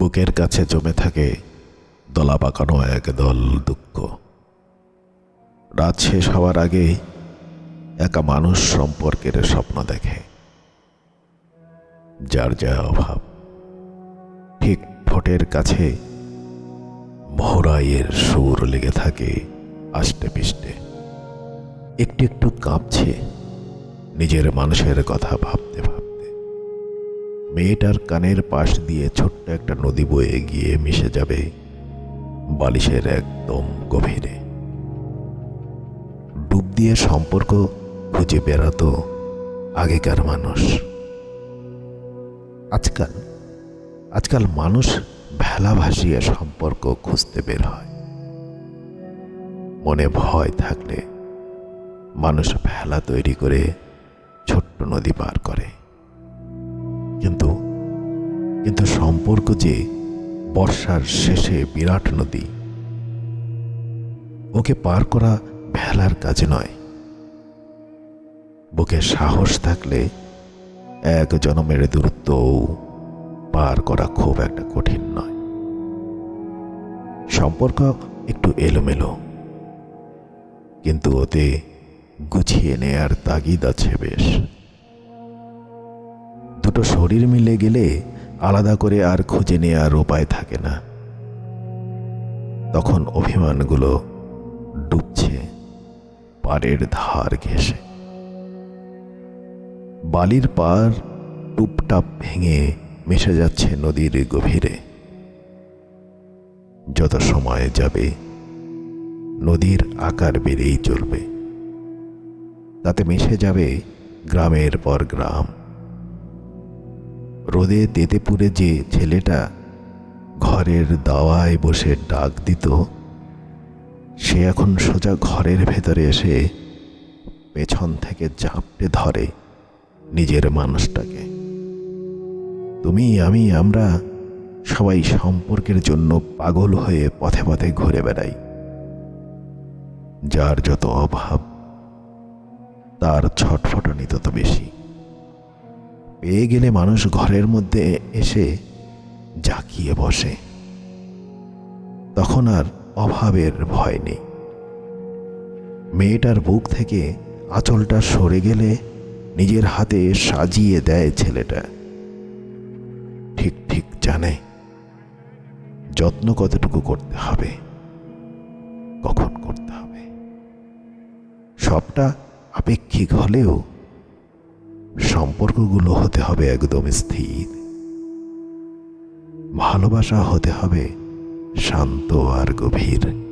বুকের কাছে জমে থাকে দলা পাকানো এক দল দুঃখ। রাত শেষ হওয়ার আগে একা মানুষ সম্পর্কের স্বপ্ন দেখে। যার যা অভাব। ঠিক ঠোঁটের কাছে ভোরাইয়ের সুর লেগে থাকে আষ্টে পিষ্টে। একটু একটু কাঁপছে। নিজের মানুষের কথা ভাবতে মেয়েটার কানের পাশ দিয়ে ছোট্ট একটা নদী বয়ে গিয়ে মিশে যাবে বালিশের একদম গভীরে। ডুব দিয়ে সম্পর্ক খুঁজে বেড়াতো আগেকার মানুষ। আজকাল আজকাল মানুষ ভেলা ভাসিয়ে সম্পর্ক খুঁজতে বের হয়। মনে ভয় থাকলে মানুষ ভেলা তৈরি করে ছোট্ট নদী পার করে। কিন্তু কিন্তু সম্পর্ক যে বর্ষার শেষে বিরাট নদী, ওকে পার করা ভেলার কাজ নয়। বুকে সাহস থাকলে এক জনমের দূরত্বও পার করা খুব একটা কঠিন নয়। সম্পর্ক একটু এলোমেলো, কিন্তু ওতে গুছিয়ে নেয়ার তাগিদ আছে বেশ। দুটো শরীর মিলে গেলে আলাদা করে আর খুঁজে নেয়ার উপায় থাকে না। তখন অভিমানগুলো ডুবছে, পাড়ের ধার ঘেঁষে। বালির পার টুপটাপ ভেঙে মিশে যাচ্ছে নদীর গভীরে। যত সময় যাবে, নদীর আকার বেড়েই চলবে। তাতে মিশে যাবে গ্রামের পর গ্রাম। রোদে তেতে পুড়ে যে ছেলেটা ঘরের দাওয়ায় বসে ডাক দিত, সে এখন সোজা ঘরের ভেতরে এসে পেছন থেকে ঝাপটে ধরে নিজের মানুষটাকে। তুমি, আমি, আমরা সবাই সম্পর্কের জন্য পাগল হয়ে পথে পথে ঘুরে বেড়াই। যার যত অভাব, তার ছটফটানি তত বেশি। পেয়ে গেলে মানুষ ঘরের মধ্যে এসে জাকিয়ে বসে। তখন আর অভাবের ভয় নেই। মেয়েটার বুক থেকে আঁচলটা সরে গেলে নিজের হাতে সাজিয়ে দেয় ছেলেটা। ঠিক ঠিক জানে যত্ন কতটুকু করতে হবে, কখন করতে হবে। সবটা আপেক্ষিক হলেও সম্পর্কগুলো হতে হবে একদম স্থির। ভালোবাসা হতে হবে শান্ত আর গভীর।